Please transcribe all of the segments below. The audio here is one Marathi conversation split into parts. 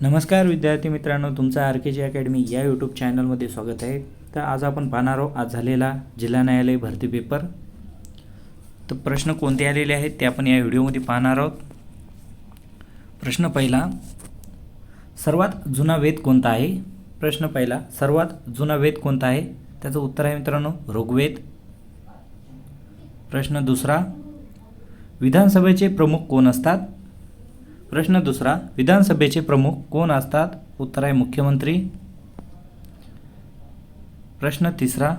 नमस्कार विद्यार्थी मित्रांनो तुमचं आर के जी अकॅडमी या यूट्यूब चॅनलमध्ये स्वागत आहे. तर आज आपण पाहणार आहोत आज झालेला जिल्हा न्यायालय भरती पेपर तर प्रश्न कोणते आलेले आहेत ते आपण या व्हिडिओमध्ये पाहणार आहोत. प्रश्न पहिला सर्वात जुना वेद कोणता आहे? प्रश्न पहिला सर्वात जुना वेद कोणता आहे? त्याचं उत्तर आहे मित्रांनो ऋग्वेद. प्रश्न दुसरा विधानसभेचे प्रमुख कोण असतात? प्रश्न दुसरा विधानसभेचे प्रमुख कोण असतात? उत्तर आहे मुख्यमंत्री. प्रश्न तिसरा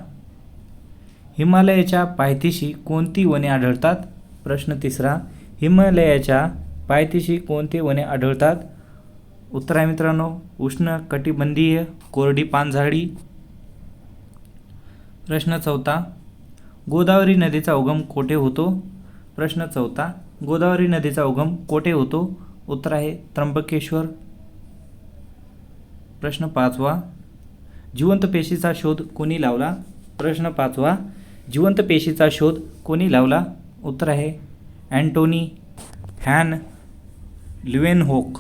हिमालयाच्या पायथीशी कोणती वने आढळतात? प्रश्न तिसरा हिमालयाच्या पायथीशी कोणती वने आढळतात? उत्तर आहे मित्रांनो उष्ण कटिबंधीय कोरडी पानझाडी. प्रश्न चौथा गोदावरी नदीचा उगम कोठे होतो? प्रश्न चौथा गोदावरी नदीचा उगम कोठे होतो? उत्तर आहे त्र्यंबकेश्वर. प्रश्न पाचवा जिवंत पेशीचा शोध कोणी लावला? प्रश्न पाचवा जिवंत पेशीचा शोध कोणी लावला? उत्तर आहे अँटोनी हॅन लिवेनहोक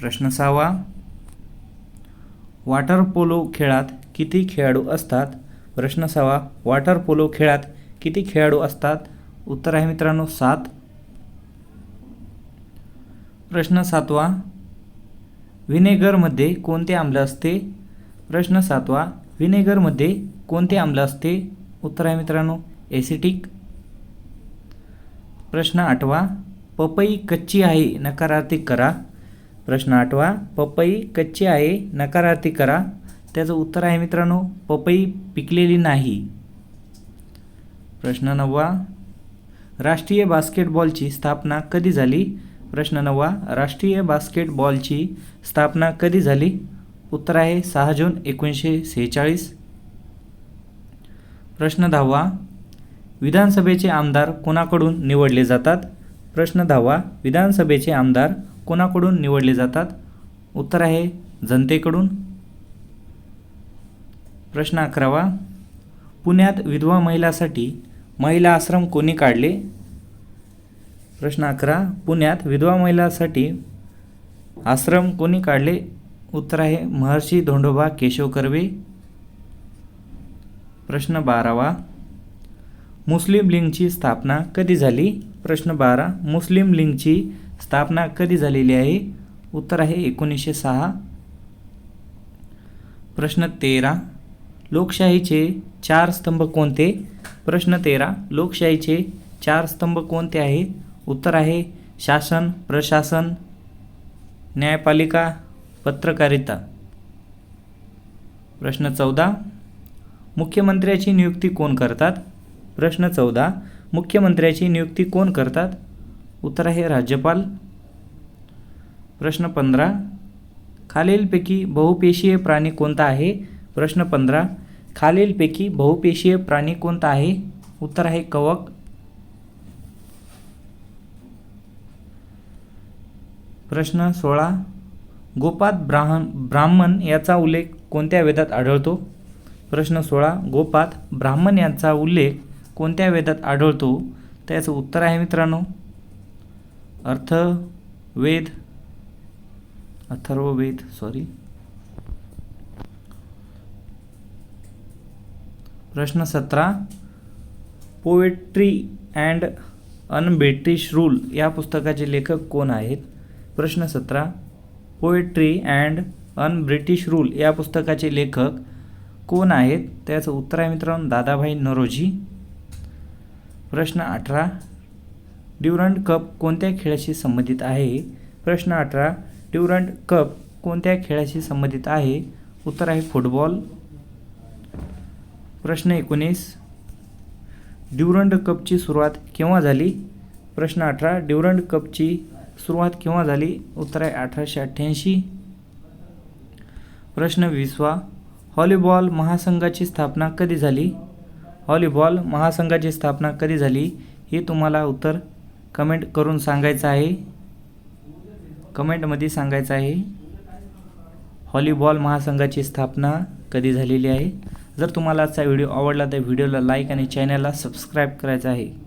प्रश्न सहावा वॉटर पोलो खेळात किती खेळाडू असतात? प्रश्न सहावा वॉटर पोलो खेळात किती खेळाडू असतात? उत्तर आहे मित्रांनो सात. प्रश्न सातवा. व्हिनेगरमध्ये कोणते आम्ल असते? प्रश्न सातवा. व्हिनेगरमध्ये कोणते आम्ल असते? उत्तर आहे मित्रांनो एसिटिक. प्रश्न आठवा. पपई कच्ची आहे नकारार्थी करा. प्रश्न आठवा. पपई कच्ची आहे नकारार्थी करा. त्याचं उत्तर आहे मित्रांनो पपई पिकलेली नाही. प्रश्न नववा. राष्ट्रीय बास्केटबॉलची स्थापना कधी झाली? प्रश्न नववा राष्ट्रीय बास्केटबॉलची स्थापना कधी झाली? उत्तर आहे सहा जून एकोणीसशे सेहेचाळीस. प्रश्न दहावा विधानसभेचे आमदार कोणाकडून निवडले जातात? प्रश्न दहावा विधानसभेचे आमदार कोणाकडून निवडले जातात? उत्तर आहे जनतेकडून. प्रश्न अकरावा पुण्यात विधवा महिलासाठी महिला आश्रम कोणी काढले? प्रश्न अकरा. पुण्यात विधवा महिलासाठी आश्रम कोणी काढले? उत्तर आहे महर्षी धोंडोबा केशव कर्वे. प्रश्न बारावा. मुस्लिम लीगची स्थापना कधी झाली? प्रश्न बारा. मुस्लिम लीगची स्थापना कधी झालेली आहे? उत्तर आहे एकोणीसशे सहा. प्रश्न तेरा. लोकशाहीचे चार स्तंभ कोणते? प्रश्न तेरा. लोकशाहीचे चार स्तंभ कोणते आहेत? उत्तर आहे शासन प्रशासन न्यायपालिका पत्रकारिता. प्रश्न चौदा मुख्यमंत्र्याची नियुक्ती कोण करतात? प्रश्न चौदा मुख्यमंत्र्याची नियुक्ती कोण करतात? उत्तर आहे राज्यपाल. प्रश्न पंधरा खालीलपैकी बहुपेशीय प्राणी कोणता आहे? प्रश्न पंधरा खालीलपैकी बहुपेशीय प्राणी कोणता आहे? उत्तर आहे कवक. प्रश्न सोळा. गोपात ब्राह्मण ब्राह्मण याचा उल्लेख कोणत्या वेदात आढळतो? प्रश्न सोळा. गोपात ब्राह्मण यांचा उल्लेख कोणत्या वेदात आढळतो? त्याचं उत्तर आहे मित्रांनो. अर्थ वेद. अथर्ववेद सॉरी प्रश्न सतरा. पोएट्री अँड अनबेट्रिश रूल या पुस्तकाचे लेखक कोण आहेत? प्रश्न सतरा poetry and un British rule या पुस्तकाचे लेखक कोण आहेत? त्याचं उत्तर आहे मित्रांनो दादाभाई नरोजी. प्रश्न अठरा ड्युरंट कप कोणत्या खेळाशी संबंधित आहे? प्रश्न अठरा ड्युरंट कप कोणत्या खेळाशी संबंधित आहे? उत्तर आहे फुटबॉल प्रश्न एकोणीस ड्युरंट कपची सुरुवात केव्हा झाली? प्रश्न अठरा ड्युरंट कपची सुरुवात केव्हा झाली? उत्तर आहे अठराशे अठ्ठ्याऐंशी. प्रश्न विसवा हॉलीबॉल महासंघाची स्थापना कधी झाली? व्हॉलीबॉल महासंघाची स्थापना कधी झाली? हे तुम्हाला उत्तर कमेंट करून सांगायचं आहे. कमेंटमध्ये सांगायचं आहे हॉलीबॉल महासंघाची स्थापना कधी झालेली आहे? जर तुम्हाला आजचा व्हिडिओ आवडला तर व्हिडिओला लाईक आणि चॅनलला सबस्क्राईब करायचं आहे.